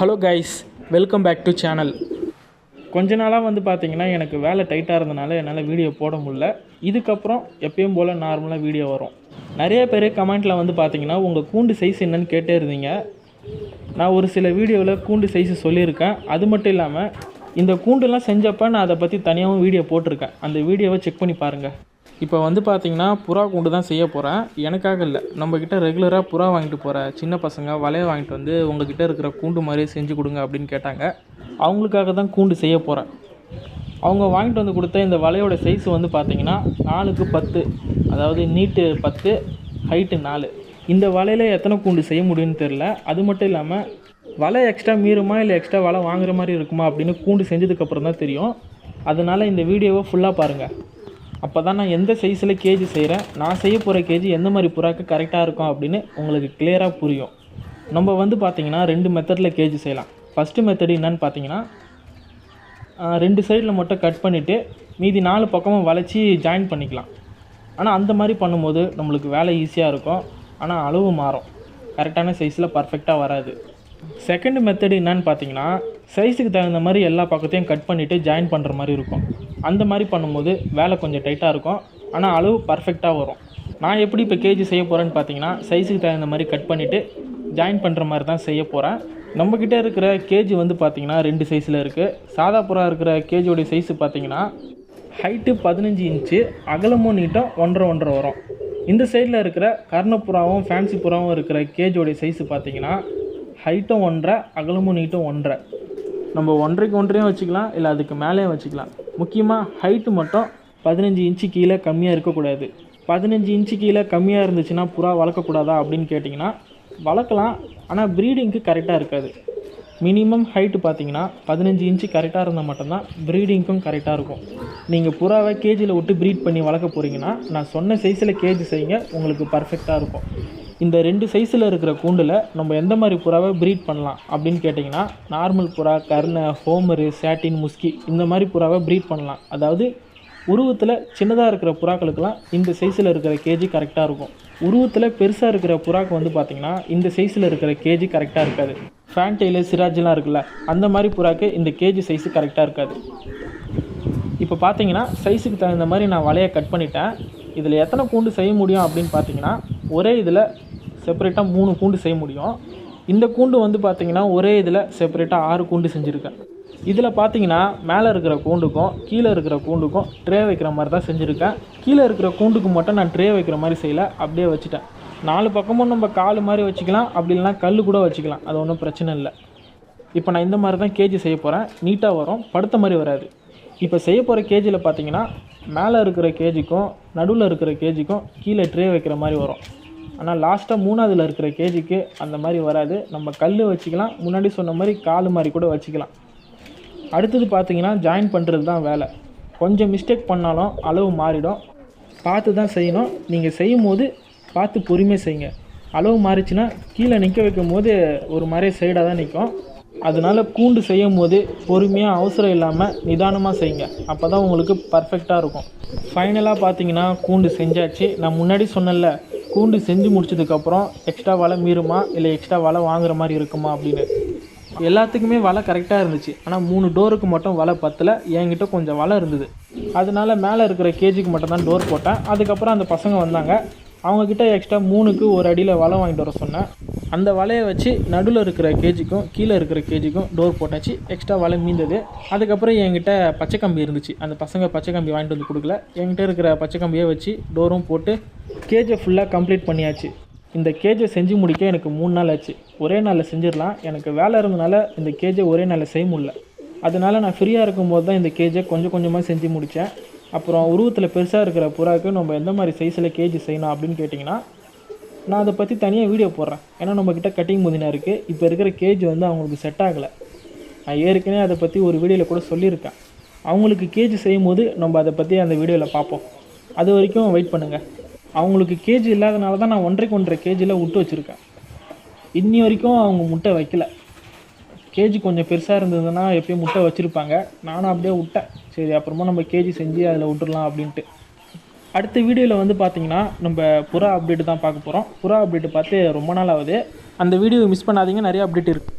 Hello guys welcome back to channel கொஞ்ச நாளாக வந்து பார்த்தீங்கன்னா எனக்கு வேலை டைட்டாக இருந்தனால என்னால் வீடியோ போட முடியல. இதுக்கப்புறம் எப்பயும் போல் நார்மலாக வீடியோ வரும். நிறைய பேர் கமெண்ட்டில் வந்து பார்த்தீங்கன்னா உங்கள் கூண்டு சைஸ் என்னன்னு கேட்டே இருந்தீங்க. நான் ஒரு சில வீடியோவில் கூண்டு சைஸ் சொல்லியிருக்கேன். அது மட்டும் இல்லாமல் இந்த கூண்டுலாம் செஞ்சப்போ நான் அதை பற்றி தனியாகவும் வீடியோ போட்டிருக்கேன். அந்த வீடியோவை செக் பண்ணி பாருங்கள் இப்போ வந்து பார்த்தீங்கன்னா புறா கூண்டு தான் செய்ய போகிறேன் எனக்காக இல்லை. நம்மக்கிட்ட ரெகுலராக புறா வாங்கிட்டு போகிற சின்ன பசங்க வலையை வாங்கிட்டு வந்து உங்ககிட்ட இருக்கிற கூண்டு மாதிரி செஞ்சு கொடுங்க அப்படின்னு கேட்டாங்க. அவங்களுக்காக தான் கூண்டு செய்ய போகிறேன் அவங்க வாங்கிட்டு வந்து கொடுத்த இந்த வலையோட சைஸ் வந்து பார்த்தீங்கன்னா நாலுக்கு பத்து அதாவது நீட்டு பத்து ஹைட்டு நாலு. இந்த வலையில் எத்தனை கூண்டு செய்ய முடியும்னு தெரில அது மட்டும் இல்லாமல் வலை எக்ஸ்ட்ரா மீறுமா இல்லை எக்ஸ்ட்ரா வலை வாங்குற மாதிரி இருக்குமா அப்படின்னு கூண்டு செஞ்சதுக்கப்புறம் தான் தெரியும். அதனால் இந்த வீடியோவை ஃபுல்லாக பாருங்கள் அப்போ தான் நான் எந்த சைஸில் கேஜி செய்கிறேன் நான் செய்ய போகிற கேஜி எந்த மாதிரி புறாக்கு கரெக்டாக இருக்கும் அப்படின்னு உங்களுக்கு கிளியராக புரியும். நம்ம வந்து பார்த்திங்கன்னா ரெண்டு மெத்தடில் கேஜி செய்யலாம். ஃபஸ்ட்டு மெத்தடு என்னன்னு பார்த்தீங்கன்னா ரெண்டு சைடில் மட்டும் கட் பண்ணிவிட்டு மீதி நாலு பக்கமும் வளைச்சி ஜாயின் பண்ணிக்கலாம். ஆனால் அந்த மாதிரி பண்ணும்போது நம்மளுக்கு வேலை ஈஸியாக இருக்கும். ஆனால் அளவு மாறும். கரெக்டான சைஸில் பர்ஃபெக்டாக வராது. செகண்ட் மெத்தடு என்னன்னு பார்த்தீங்கன்னா சைஸுக்கு தகுந்த மாதிரி எல்லா பக்கத்தையும் கட் பண்ணிவிட்டு ஜாயின் பண்ணுற மாதிரி இருக்கும். அந்த மாதிரி பண்ணும்போது வேலை கொஞ்சம் டைட்டாக இருக்கும். ஆனால் அளவு பர்ஃபெக்டாக வரும். நான் எப்படி இப்போ கேஜி செய்ய போகிறேன்னு பார்த்தீங்கன்னா சைஸுக்கு தகுந்த மாதிரி கட் பண்ணிவிட்டு ஜாயின் பண்ணுற மாதிரி தான் செய்ய போகிறேன் நம்மக்கிட்ட இருக்கிற கேஜி வந்து பார்த்தீங்கன்னா ரெண்டு சைஸில் இருக்குது சாதா புறா இருக்கிற கேஜியோடைய சைஸு பார்த்தீங்கன்னா ஹைட்டு பதினஞ்சு இன்ச்சு அகலமும் நீட்டம் ஒன்றரை ஒன்றரை வரும். இந்த சைடில் இருக்கிற கர்ணப்புறாவும் ஃபேன்சி புறாவும் இருக்கிற கேஜோடைய சைஸு பார்த்தீங்கன்னா ஹைட்டும் ஒன்றரை அகலமும் நீட்டும் ஒன்றரை. நம்ம ஒன்றைக்கு ஒன்றையும் வச்சுக்கலாம் இல்லை அதுக்கு மேலேயும் வச்சுக்கலாம். முக்கியமாக ஹைட்டு மட்டும் பதினஞ்சு இன்ச்சு கீழே கம்மியாக இருக்கக்கூடாது. பதினஞ்சு இன்ச்சு கீழே கம்மியாக இருந்துச்சுன்னா புறா வளர்க்கக்கூடாதா அப்படின்னு கேட்டிங்கன்னா வளர்க்கலாம். ஆனால் ப்ரீடிங்க்கு கரெக்டாக இருக்காது. மினிமம் ஹைட்டு பார்த்தீங்கன்னா பதினஞ்சு இன்ச்சு கரெக்டாக இருந்தால் மட்டும்தான் ப்ரீடிங்க்கும் கரெக்டாக இருக்கும். நீங்கள் புறாவை கேஜியில் விட்டு ப்ரீட் பண்ணி வளர்க்க போகிறீங்கன்னா நான் சொன்ன சைஸில் கேஜி செய்யுங்க உங்களுக்கு பர்ஃபெக்டாக இருக்கும். இந்த ரெண்டு சைஸில் இருக்கிற கூண்டில் நம்ம எந்த மாதிரி புறாவை ப்ரீட் பண்ணலாம் அப்படின்னு கேட்டிங்கன்னா நார்மல் புறா கர்ண ஹோமரு சேட்டின் முஸ்கி இந்த மாதிரி புறாவை ப்ரீட் பண்ணலாம். அதாவது உருவத்தில் சின்னதாக இருக்கிற புறாக்களுக்கெல்லாம் இந்த சைஸில் இருக்கிற கேஜி கரெக்டாக இருக்கும். உருவத்தில் பெருசாக இருக்கிற புறாக்கு வந்து பார்த்திங்கன்னா இந்த சைஸில் இருக்கிற கேஜி கரெக்டாக இருக்காது. ஃபேன்டைலு சிராஜ்லாம் இருக்குல்ல அந்த மாதிரி புறாக்கு இந்த கேஜி சைஸு கரெக்டாக இருக்காது. இப்போ பார்த்தீங்கன்னா சைஸுக்கு தகுந்த மாதிரி நான் வலையை கட் பண்ணிட்டேன். இதில் எத்தனை கூண்டு செய்ய முடியும் அப்படின்னு பார்த்தீங்கன்னா ஒரே இதில் செப்பரேட்டாக மூணு கூண்டு செய்ய முடியும். இந்த கூண்டு வந்து பார்த்திங்கன்னா ஒரே இதில் செப்பரேட்டாக ஆறு கூண்டு செஞ்சுருக்கேன். இதில் பார்த்தீங்கன்னா மேலே இருக்கிற கூண்டுக்கும் கீழே இருக்கிற கூண்டுக்கும் ட்ரே வைக்கிற மாதிரி தான் செஞ்சுருக்கேன். கீழே இருக்கிற கூண்டுக்கு மட்டும் நான் ட்ரே வைக்கிற மாதிரி செய்யலை அப்படியே வச்சுட்டேன். நாலு பக்கமும் நம்ம கால் மாதிரி வச்சுக்கலாம் அப்படி இல்லைனா கல் கூட வச்சுக்கலாம் அது ஒன்றும் பிரச்சனை இல்லை. இப்போ நான் இந்த மாதிரி தான் கேஜி செய்ய போகிறேன் நீட்டாக வரும் படுத்த மாதிரி வராது. இப்போ செய்ய போகிற கேஜியில் பார்த்தீங்கன்னா மேலே இருக்கிற கேஜிக்கும் நடுவில் இருக்கிற கேஜிக்கும் கீழே ட்ரே வைக்கிற மாதிரி வரும். ஆனால் லாஸ்ட்டாக மூணாவதுல இருக்கிற கேஜிக்கு அந்த மாதிரி வராது. நம்ம கல் வச்சுக்கலாம். முன்னாடி சொன்ன மாதிரி கால் மாதிரி கூட வச்சுக்கலாம். அடுத்தது பார்த்தீங்கன்னா ஜாயின் பண்ணுறது தான் வேலை. கொஞ்சம் மிஸ்டேக் பண்ணாலும் அளவு மாறிடும். பார்த்து தான் செய்யணும். நீங்கள் செய்யும் போது பார்த்து பொறுமையாக செய்யுங்க. அளவு மாறிச்சுன்னா கீழே நிற்க வைக்கும் போது ஒரு மாதிரி சைடாக தான் நிற்கும் அதனால கூண்டு செய்யும் போது பொறுமையாக அவசரம் இல்லாமல் நிதானமாக செய்யுங்க. அப்போ தான் உங்களுக்கு பர்ஃபெக்டாக இருக்கும். ஃபைனலாக பார்த்தீங்கன்னா கூண்டு செஞ்சாச்சு. நான் முன்னாடி சொன்னேன்ல கூண்டு செஞ்சு முடிச்சதுக்கப்புறம் எக்ஸ்ட்ரா வலை மீறுமா? இல்லை எக்ஸ்ட்ரா வலை வாங்குற மாதிரி இருக்குமா அப்படின்னு. எல்லாத்துக்குமே வலை கரெக்டாக இருந்துச்சு. ஆனால் மூணு டோருக்கு மட்டும் வலை பத்தல. என்கிட்ட கொஞ்சம் வலை இருந்தது. அதனால மேலே இருக்கிற கேஜிக்கு மட்டும்தான் டோர் போட்டேன். அதுக்கப்புறம் அந்த பசங்க வந்தாங்க. அவங்கக்கிட்ட எக்ஸ்ட்ரா மூணுக்கு ஒரு அடியில் வலை வாங்கிட்டு வர சொன்னேன். அந்த வலையை வச்சு நடுவில் இருக்கிற கேஜிக்கும் கீழே இருக்கிற கேஜிக்கும் டோர் போட்டாச்சு. எக்ஸ்ட்ரா வலை மீந்தது. அதுக்கப்புறம் என்கிட்ட பச்சை கம்பி இருந்துச்சு. அந்த பசங்க பச்சை கம்பி வாங்கிட்டு வந்து கொடுக்கல. என்கிட்ட இருக்கிற பச்சை கம்பியை வச்சு டோரும் போட்டு கேஜை ஃபுல்லாக கம்ப்ளீட் பண்ணியாச்சு. இந்த கேஜை செஞ்சு முடிக்க எனக்கு மூணு நாள் ஆச்சு. ஒரே நாளில் செஞ்சிடலாம். எனக்கு வேலை இருந்தனால இந்த கேஜை ஒரே நாளில் செய்ய முடியல. அதனால நான் ஃப்ரீயாக இருக்கும்போது தான் இந்த கேஜை கொஞ்சம் கொஞ்சமாக செஞ்சு முடித்தேன் அப்புறம் உருவத்தில் பெருசாக இருக்கிற புறாவுக்கு நம்ம எந்த மாதிரி சைஸில் கேஜி செய்யணும் அப்படின்னு கேட்டிங்கன்னா நான் அதை பற்றி தனியாக வீடியோ போடுறேன். ஏன்னா நம்மக்கிட்ட கட்டிங் முதினா இருக்குது இப்போ இருக்கிற கேஜ் வந்து அவங்களுக்கு செட் ஆகலை. நான் ஏற்கனவே அதை பற்றி ஒரு வீடியோவில் கூட சொல்லியிருக்கேன். அவங்களுக்கு கேஜ் செய்யும் போது நம்ம அதை பற்றி அந்த வீடியோவில் பார்ப்போம். அது வரைக்கும் வெயிட் பண்ணுங்கள் அவங்களுக்கு கேஜ் இல்லாதனால தான் நான் ஒன்றரைக்கு ஒன்றரை கேஜியில் விட்டு வச்சுருக்கேன். இன்னி வரைக்கும் அவங்க முட்டை வைக்கல. கேஜி கொஞ்சம் பெருசாக இருந்ததுன்னா எப்பயும் முட்டை வச்சுருப்பாங்க. நானும் அப்படியே விட்டேன் சரி அப்புறமா நம்ம கேஜி செஞ்சு அதில் விட்டுறலாம் அப்படின்ட்டு. அடுத்த வீடியோவில் வந்து பார்த்தீங்கன்னா நம்ம புறா அப்டேட் தான் பார்க்க போகிறோம் புறா அப்டேட் பார்த்து ரொம்ப நாள் ஆகுது. அந்த வீடியோ மிஸ் பண்ணாதீங்க. நிறைய அப்டேட் இருக்குது